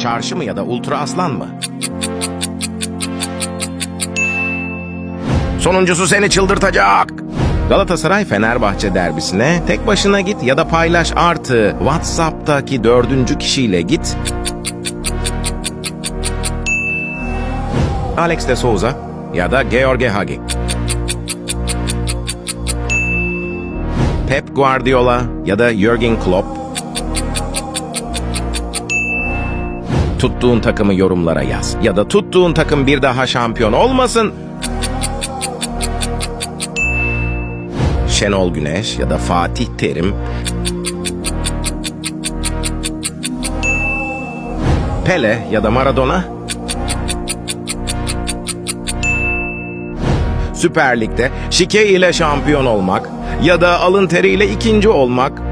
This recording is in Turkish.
Çarşı mı ya da Ultra Aslan mı? Sonuncusu seni çıldırtacak. Galatasaray Fenerbahçe derbisine tek başına git ya da paylaş artı WhatsApp'taki dördüncü kişiyle git. Alex de Souza ya da George Hagi. Pep Guardiola ya da Jurgen Klopp. Tuttuğun takımı yorumlara yaz ya da tuttuğun takım bir daha şampiyon olmasın. Şenol Güneş ya da Fatih Terim. Pele ya da Maradona. Süper Lig'de şike ile şampiyon olmak ya da alın teriyle ikinci olmak